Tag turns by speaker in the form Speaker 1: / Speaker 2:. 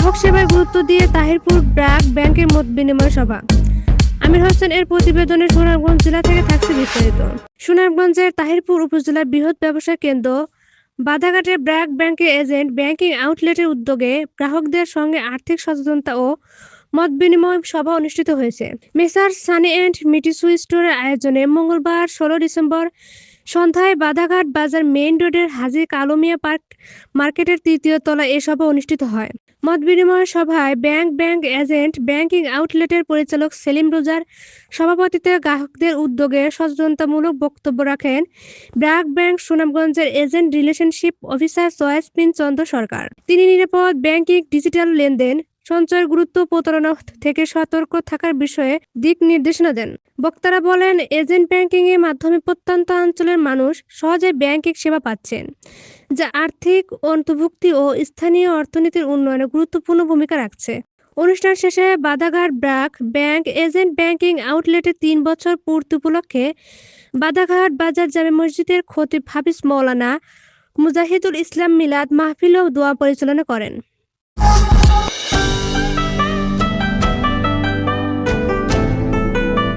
Speaker 1: গ্রাহক সেবায় গুরুত্ব দিয়ে তাহিরপুর ব্র্যাক ব্যাংকের মত বিনিময় সভা। আমির হোসেন এর প্রতিবেদনে সুনামগঞ্জ জেলা থেকে থাকছে বিস্তারিত। সুনামগঞ্জের তাহিরপুর উপজেলার বৃহৎ ব্যবসা কেন্দ্র বাধাঘাটের ব্র্যাক ব্যাংকের এজেন্ট ব্যাংকিং আউটলেটের উদ্যোগে গ্রাহকদের সঙ্গে আর্থিক সচেতনতা ও মত বিনিময় সভা অনুষ্ঠিত হয়েছে। মেসার সানি অ্যান্ড মিটিসু স্টোরের আয়োজনে মঙ্গলবার ষোলো ডিসেম্বর সন্ধ্যায় বাধাঘাট বাজার মেইন রোডের হাজি কালুমিয়া পার্ক মার্কেটের তৃতীয় তলায় এ সভা অনুষ্ঠিত হয়। মত বিনিময় সভায় ব্যাংক ব্যাংক এজেন্ট, ব্যাংকিং আউটলেটের পরিচালক সেলিম রোজার সভাপতিত্বে গ্রাহকদের উদ্যোগে সচেতনতামূলক বক্তব্য রাখেন ব্র্যাক ব্যাংক সুনামগঞ্জের এজেন্ট রিলেশনশিপ অফিসার সয়াসপিন চন্দ্র সরকার। তিনি নিরাপদ ব্যাংকিং ডিজিটাল লেনদেন সঞ্চয়ের গুরুত্ব প্রতারণা থেকে সতর্ক থাকার বিষয়ে দিক নির্দেশনা দেন। বক্তারা বলেন, এজেন্ট ব্যাংকিং এর মাধ্যমে প্রত্যন্ত অঞ্চলের মানুষ সহজে ব্যাংকিং সেবা পাচ্ছেন, যা আর্থিক, অন্তর্ভুক্তি ও স্থানীয় অর্থনীতির উন্নয়নে গুরুত্বপূর্ণ ভূমিকা রাখছে। অনুষ্ঠান শেষে Badaghat BRAC bank agent banking আউটলেটে তিন বছর পূর্তি উপলক্ষে বাদাঘাট বাজার জামে মসজিদের খতিব হাফিজ মৌলানা মুজাহিদুল ইসলাম মিলাদ মাহফিল ও দোয়া পরিচালনা করেন।